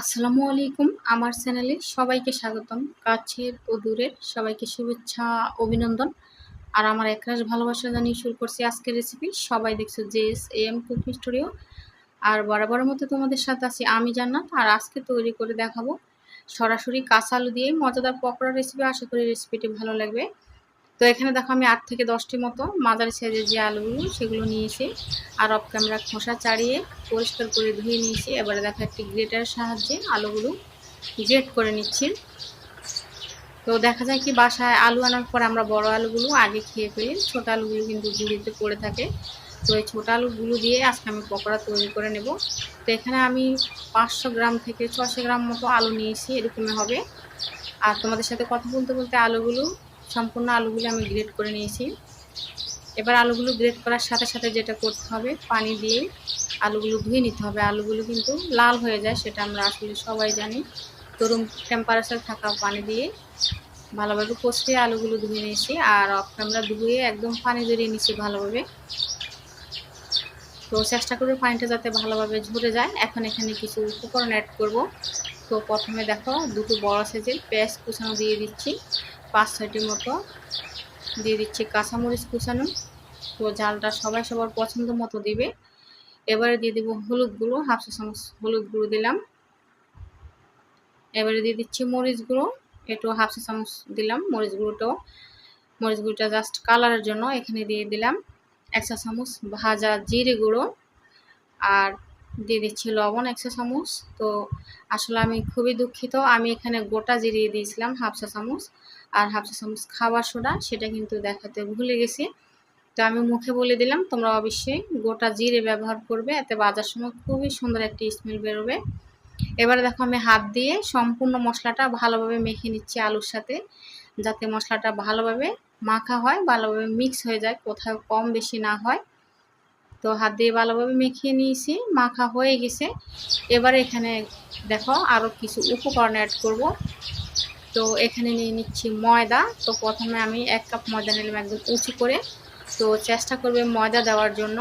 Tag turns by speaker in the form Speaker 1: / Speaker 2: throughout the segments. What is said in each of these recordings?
Speaker 1: আসসালামু আলাইকুম। আমার চ্যানেলে সবাইকে স্বাগতম। কাছের ও দূরের সবাইকে শুভেচ্ছা, অভিনন্দন। আর আমার একরাশ ভালোবাসা জানিয়ে শুরু করছি আজকের রেসিপি সবাই দেখছ জে জেস এম কুকিং স্টুডিও আর বরাবরের মতো তোমাদের সাথে আছি আমি জান্নাত। আর আজকে তৈরি করে দেখাবো সরাসরি কাঁচা আলু দিয়ে মজাদার পকোড়া রেসিপি আশা করি রেসিপিটি ভালো লাগবে। তো এখানে দেখো আমি আট থেকে দশটি মতো মাদার সাইজের যে আলুগুলো, সেগুলো নিয়েছি। আর অফ ক্যামেরা খোসা চাড়িয়ে পরিষ্কার করে ধুয়ে নিয়েছি। এবারে দেখো একটি গ্রেটারের সাহায্যে আলুগুলো গ্রেট করে নিচ্ছি। তো দেখা যায় কি বাসায় আলু আনার পর আমরা বড় আলুগুলো আগে খেয়ে ফেলি। ছোটো আলুগুলো কিন্তু গুঁড়িতে পড়ে থাকে। তো এই ছোটো আলুগুলো দিয়ে আজকে আমি পকোড়া তৈরি করে নেব। তো এখানে আমি পাঁচশো গ্রাম থেকে ছশো গ্রাম মতো আলু নিয়েছি, এরকমই হবে। আর তোমাদের সাথে কথা বলতে বলতে আলুগুলো সম্পূর্ণ আলুগুলো আমি গ্রেড করে নিয়েছি। এবার আলুগুলো গ্রেড করার সাথে সাথে যেটা করতে হবে, পানি দিয়ে আলুগুলো ধুয়ে নিতে হবে। আলুগুলো কিন্তু লাল হয়ে যায়, সেটা আমরা আসলে সবাই জানি। তো রুম টেম্পারেচার থাকা পানি দিয়ে ভালোভাবে কষিয়ে আলুগুলো ধুয়ে নিয়েছি। আর আমরা ধুয়ে একদম পানি জড়িয়ে নিয়েছি ভালোভাবে। তো চেষ্টা করবে পানিটা যাতে ভালোভাবে ঝরে যায়। এখন এখানে কিছু উপকরণ অ্যাড করব। তো প্রথমে দেখো, দুটো বড় সাইজের পেঁয়াজ কুচানো দিয়ে দিচ্ছি। পাঁচ ছয়টির মতো দিয়ে দিচ্ছি কাঁচামরিচ কুচানো। তো জালটা সবাই সবার পছন্দ মতো দিবে। এবারে দিয়ে দেবো হলুদ গুঁড়ো, হাফ চা চামচ হলুদ গুঁড়ো দিলাম। এবারে দিয়ে দিচ্ছি মরিচ গুঁড়ো, একটু হাফ চা চামচ দিলাম মরিচ গুঁড়োটাও মরিচ গুঁড়োটা জাস্ট কালারের জন্য এখানে দিয়ে দিলাম। এক চা চামচ ভাজা জিরে গুঁড়ো আর দিয়ে দিচ্ছি লবণ, একশো চামচ। তো আসলে আমি খুবই দুঃখিত। আমি এখানে গোটা জিরিয়ে দিয়েছিলাম হাফ চা চামচ। আর হাফ চা চামচ খাবার সোডা, সেটা কিন্তু দেখাতে ভুলে গেছি। তো আমি মুখে বলে দিলাম, তোমরা অবশ্যই গোটা জিরে ব্যবহার করবে। এতে বাজার সময় খুবই সুন্দর একটি স্মেল বেরোবে। এবারে দেখো আমি হাত দিয়ে সম্পূর্ণ মশলাটা ভালোভাবে মেখে নিচ্ছি আলুর সাথে, যাতে মশলাটা ভালোভাবে মাখা হয়, ভালোভাবে মিক্স হয়ে যায়, কোথাও কম বেশি না হয়। তো হাত দিয়ে ভালোভাবে মেখিয়ে নিয়েছি, মাখা হয়ে গেছে। এবার এখানে দেখো আরও কিছু উপকরণ অ্যাড করব। তো এখানে নিয়ে নিচ্ছি ময়দা। তো প্রথমে আমি এক কাপ ময়দা নিলাম একদম উঁচু করে। তো চেষ্টা করবে ময়দা দেওয়ার জন্য।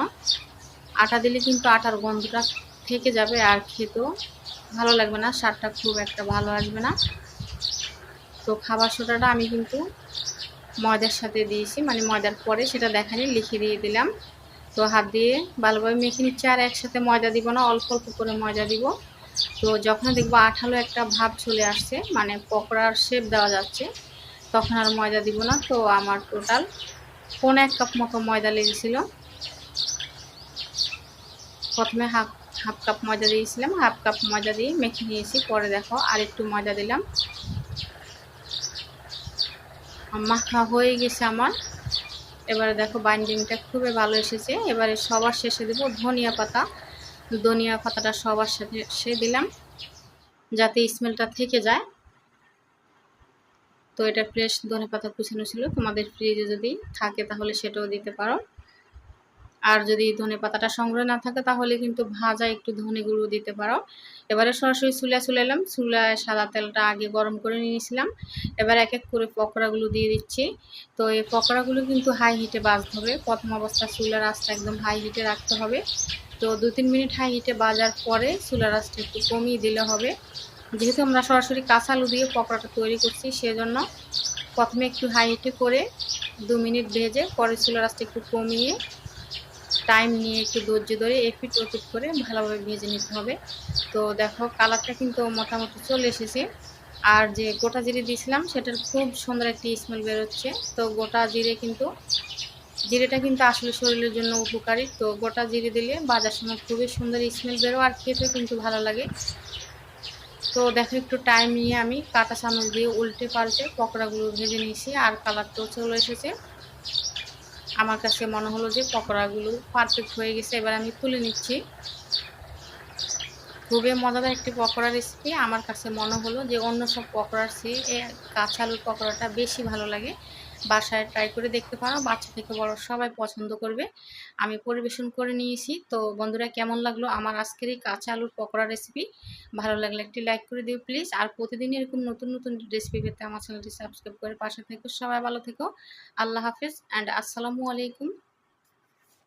Speaker 1: আটা দিলে কিন্তু আটার গন্ধটা থেকে যাবে আর খেতেও ভালো লাগবে না, স্বাদটা খুব একটা ভালো আসবে না। তো খাবার সোডাটা আমি কিন্তু ময়দার সাথে দিয়েছি মানে ময়দার পরে সেটা দেখানি লিখে দিয়ে দিলাম। তো হাত দিয়ে ভালোভাবে মেখে নিচ্ছে আর একসাথে ময়দা দিব না, অল্প অল্প করে ময়দা দিব। তো যখন দেখব আঠালো একটা ভাব চলে আসছে মানে পকোড়ার শেপ দেওয়া যাচ্ছে, তখন আর ময়দা দিব না। তো আমার টোটাল পনেরো এক কাপ মতো ময়দা লেগেছিল। প্রথমে হাফ হাফ কাপ ময়দা দিয়েছিলাম, হাফ কাপ ময়দা দিয়ে মেখে নিয়েছি। পরে দেখো আর একটু ময়দা দিলাম। মাখা হয়ে গেছে আমার। এবারে দেখো বাইন্ডিংটা খুবই ভালো এসেছে। এবারে সবার শেষে দেবো ধনিয়া পাতা। ধনিয়া পাতাটা সবার সাথে সে দিলাম, যাতে স্মেলটা থেকে যায়। তো এটা ফ্রেশ ধনে পাতা কুচানো ছিল, তোমাদের ফ্রিজে যদি থাকে তাহলে সেটাও দিতে পারো। আর যদি ধনে পাতাটা সংগ্রহ না থাকে, তাহলে কিন্তু ভাজা একটু ধনে গুঁড়ো দিতে পারো। এবারে সরাসরি চুলা চলে এলাম। চুলায় সাদা তেলটা আগে গরম করে নিয়েছিলাম। এবার এক এক করে পকোড়াগুলো দিয়ে দিচ্ছি। তো এই পকোড়াগুলো কিন্তু হাই হিটে বাজতে হবে। প্রথম অবস্থা চুলার আঁচটা একদম হাই হিটে রাখতে হবে। তো দু তিন মিনিট হাই হিটে বাজার পরে চুলার আঁচটা একটু কমিয়ে দিলে হবে। যেহেতু আমরা সরাসরি কাঁচা আলু দিয়ে পকোড়াটা তৈরি করছি, সেজন্য প্রথমে একটু হাই হিটে করে দু মিনিট ভেজে পরে চুলার আঁচটা একটু কমিয়ে টাইম নিয়ে একটু ধৈর্য ধরে এপিট ওপিট করে ভালোভাবে ভেজে নিতে হবে। তো দেখো কালারটা কিন্তু মোটামুটি চলে এসেছে। আর যে গোটা জিরে দিয়েছিলাম, সেটার খুব সুন্দর একটি স্মেল বেরোচ্ছে। তো গোটা জিরে কিন্তু, জিরেটা কিন্তু আসলে শরীরের জন্য উপকারী। তো গোটা জিরে দিলে বাজার সময় খুবই সুন্দর স্মেল বেরো আর খেতে কিন্তু ভালো লাগে। তো দেখো একটু টাইম নিয়ে আমি কাঁটা চামচ দিয়ে উল্টে পাল্টে পকোড়াগুলো ভেজে নিয়েছি আর কালারটাও চলে এসেছে। আমার কাছে মনে হলো যে পকোড়াগুলো পারফেক্ট হয়ে গেছে, এবার আমি তুলে নিচ্ছি। খুবই মজাদার একটি পকোড়া রেসিপি আমার কাছে মনে হলো যে অন্য সব পকোড়ার চেয়ে কাঁচা আলুর পকোড়াটা বেশি ভালো লাগে। বাসায় ট্রাই করে দেখতে পারো। বাচ্চা থেকে বড় সবাই পছন্দ করবে। আমি পরিবেশন করে নিয়েছি। তো বন্ধুরা, কেমন লাগল আমার আজকের এই কাঁচা আলুর পকোড়া রেসিপি ভালো লাগলে একটি লাইক করে দিও প্লিজ আর প্রতিদিন এরকম নতুন নতুন রেসিপি পেতে আমার চ্যানেলটি সাবস্ক্রাইব করে পাশে থেকে। সবাই ভালো থেকো। আল্লাহ হাফিজ। অ্যান্ড আসসালামু আলাইকুম।